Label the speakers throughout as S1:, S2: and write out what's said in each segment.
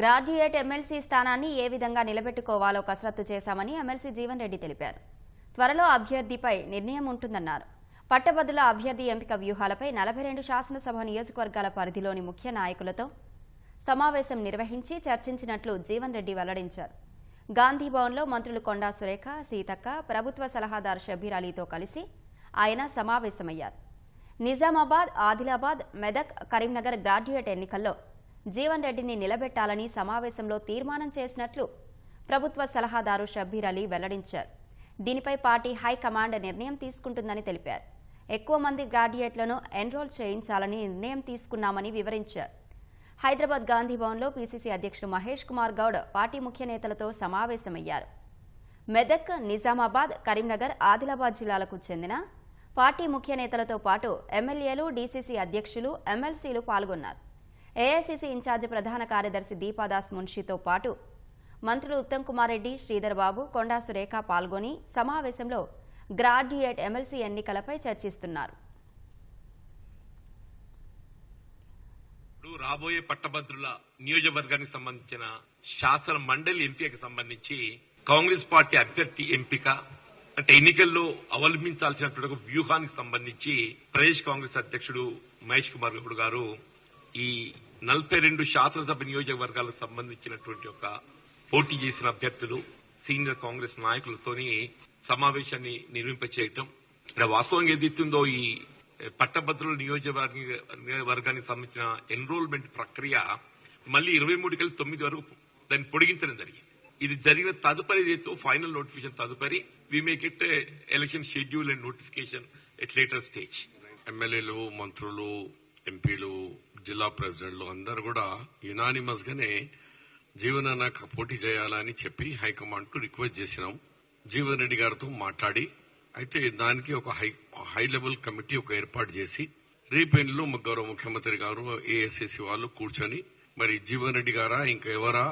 S1: Graduate MLC స్థానాన్ని ఏ విధంగా నిలబెట్టుకోవాలో కసరత్తు చేశామని ఎమ్మెల్సీ జీవన్ రెడ్డి తెలిపారు. త్వరలో అభ్యర్థిపై నిర్ణయం ఉంటుందన్నారు. పట్టభద్రుల అభ్యర్థి ఎంపిక వ్యూహాలపై నలభై రెండు శాసనసభ నియోజకవర్గాల పరిధిలోని ముఖ్య నాయకులతో సమావేశం నిర్వహించి చర్చించినట్లు జీవన్ రెడ్డి వెల్లడించారు. గాంధీ భవన్లో మంత్రులు కొండా సురేఖ సీతక్క ప్రభుత్వ సలహాదారు షబీర్ అలీతో కలిసి ఆయన సమావేశమయ్యారు. నిజామాబాద్ ఆదిలాబాద్ మెదక్ కరీంనగర్ గ్రాడ్యుయేట్ ఎన్నికల్లో జీవన్ రెడ్డిని నిలబెట్టాలని సమావేశంలో తీర్మానం చేసినట్లు ప్రభుత్వ సలహాదారు షబ్బీర్ అలీ వెల్లడించారు. దీనిపై పార్టీ హైకమాండ్ నిర్ణయం తీసుకుంటుందని తెలిపారు. ఎక్కువ మంది గ్రాడ్యుయేట్లను ఎన్రోల్ చేయించాలని నిర్ణయం తీసుకున్నామని వివరించారు. హైదరాబాద్ గాంధీ భవన్లో పీసీసీ అధ్యక్షుడు మహేష్ కుమార్ గౌడ్ పార్టీ ముఖ్య నేతలతో సమావేశమయ్యారు. మెదక్ నిజామాబాద్ కరీంనగర్ ఆదిలాబాద్ జిల్లాలకు చెందిన పార్టీ ముఖ్య నేతలతో పాటు ఎమ్మెల్యేలు డీసీసీ అధ్యక్షులు ఎమ్మెల్సీలు పాల్గొన్నారు. ఏఐసిసి ఇన్ఛార్జి ప్రధాన కార్యదర్శి దీపాదాస్ మున్షితో పాటు మంత్రులు ఉత్తమ్ కుమార్ రెడ్డి శ్రీధర్ బాబు కొండా సురేఖ పాల్గొని సమావేశంలో గ్రాడ్యుయేట్ ఎమ్మెల్సీ ఎన్నికలపై చర్చిస్తున్నారు.
S2: ఇప్పుడు రాబోయే పట్టభద్రుల నియోజకవర్గానికి సంబంధించిన శాసన మండలి ఎంపీకి సంబంధించి కాంగ్రెస్ పార్టీ అభ్యర్థి ఎంపిక అంటే ఎన్నికల్లో అవలంబించాల్సినటువంటి ఒక వ్యూహానికి సంబంధించి ప్రదేశ్ కాంగ్రెస్ అధ్యక్షుడు మహేష్ కుమార్ గౌడ్ గారు ఈ నలభై రెండు శాసనసభ నియోజకవర్గాలకు సంబంధించినటువంటి ఒక పోటీ చేసిన అభ్యర్థులు సీనియర్ కాంగ్రెస్ నాయకులతోని సమావేశాన్ని నిర్మింపచేయటం ఇక్కడ వాస్తవంగా ఏదైతుందో ఈ పట్టభద్రుల నియోజకవర్గానికి వర్గానికి సంబంధించిన ఎన్రోల్మెంట్ ప్రక్రియ మళ్ళీ ఇరవై మూడు కలిసి తొమ్మిది వరకు దాన్ని పొడిగించడం జరిగింది. ఇది జరిగిన తదుపరి ఏదైతే ఫైనల్ నోటిఫికేషన్ తదుపరి we make it election schedule and notification at later stage
S3: ఎమ్మెల్యేలు మంత్రులు ఎంపీలు జిల్లా ప్రెసిడెంట్లు అందరు కూడా యునానిమస్ గానే జీవనాన్న పోటీ చేయాలని చెప్పి హైకమాండ్కు రిక్వెస్ట్ చేసినాం. జీవన్ రెడ్డి గారితో మాట్లాడి అయితే దానికి ఒక హై హై లెవెల్ కమిటీ ఒక ఏర్పాటు చేసి రేపెన్లో గౌరవ ముఖ్యమంత్రి గారు ఏఎస్ఎస్సి వాళ్ళు కూర్చొని మరి జీవన్ రెడ్డి గారా ఇంకా ఎవరా?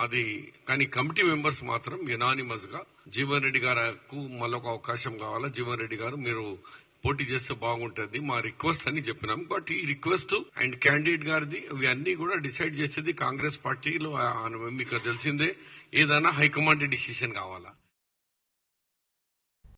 S3: అది కానీ కమిటీ మెంబర్స్ మాత్రం యునానిమస్గా జీవన్ రెడ్డి గారు మళ్ళొక అవకాశం కావాలా? జీవన్ రెడ్డి గారు మీరు పోటీ చేస్తే బాగుంటుంది మా రిక్వెస్ట్ అని చెప్పినాం. బట్ ఈ రిక్వెస్ట్ అండ్ క్యాండిడేట్ గారిది ఇవన్నీ కూడా డిసైడ్ చేసేది కాంగ్రెస్ పార్టీలో మీకు తెలిసిందే. ఏదైనా హైకమాండ్ డిసిషన్ కావాలా?